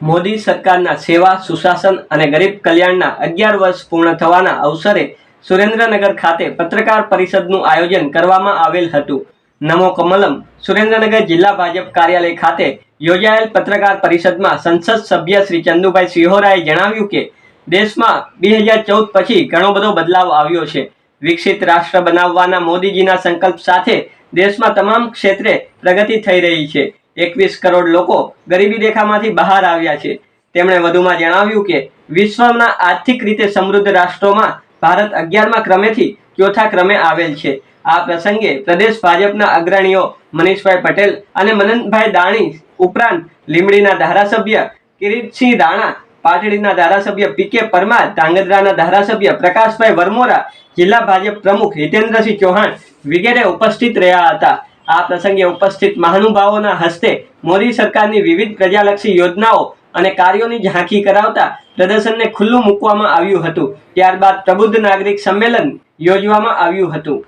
મોદી સરકારના સેવા, સુશાસન અને ગરીબ કલ્યાણના અગિયાર વર્ષ પૂર્ણ થવાના અવસરે સુરેન્દ્રનગર ખાતે પત્રકાર પરિષદનું આયોજન કરવામાં આવેલ હતું. નમો કમલમ, સુરેન્દ્રનગર જિલ્લા ભાજપ કાર્યાલય ખાતે યોજાયેલ પત્રકાર પરિષદમાં સંસદ સભ્ય શ્રી ચંદુભાઈ સિંહોરાએ જણાવ્યું કે, દેશમાં બે હજાર ચૌદ પછી ઘણો બધો બદલાવ આવ્યો છે. વિકસિત રાષ્ટ્ર બનાવવાના મોદીજીના સંકલ્પ સાથે દેશમાં તમામ ક્ષેત્રે પ્રગતિ થઈ રહી છે. એકવીસ કરોડ લોકો ગરીબી રેખામાંથી બહાર આવ્યા છે. તેમણે વધુમાં જણાવ્યું કે, વિશ્વના આર્થિક રીતે સમૃદ્ધ રાષ્ટ્રોમાં ભારત અગિયારમા ક્રમેથી ચોથા ક્રમે આવેલ છે. આ પ્રસંગે પ્રદેશ ભાજપના અગ્રણીઓ મનીષભાઈ પટેલ અને મનનભાઈ દાણી ઉપરાંત લીમડીના ધારાસભ્ય કિરીટસિંહ રાણા, પાટડીના ધારાસભ્ય પી કે પરમાર, ધાંગધ્રાના ધારાસભ્ય પ્રકાશભાઈ વરમોરા, જિલ્લા ભાજપ પ્રમુખ હિતેન્દ્રસિંહ ચૌહાણ વગેરે ઉપસ્થિત રહ્યા હતા. આ પ્રસંગે ઉપસ્થિત મહાનુભાવોના હસ્તે મોદી સરકારની વિવિધ પ્રજાલક્ષી યોજનાઓ અને કાર્યોની ઝાંખી કરાવતા પ્રદર્શનને ખુલ્લું મૂકવામાં આવ્યું હતું. ત્યારબાદ પ્રબુદ્ધ નાગરિક સંમેલન યોજવામાં આવ્યું હતું.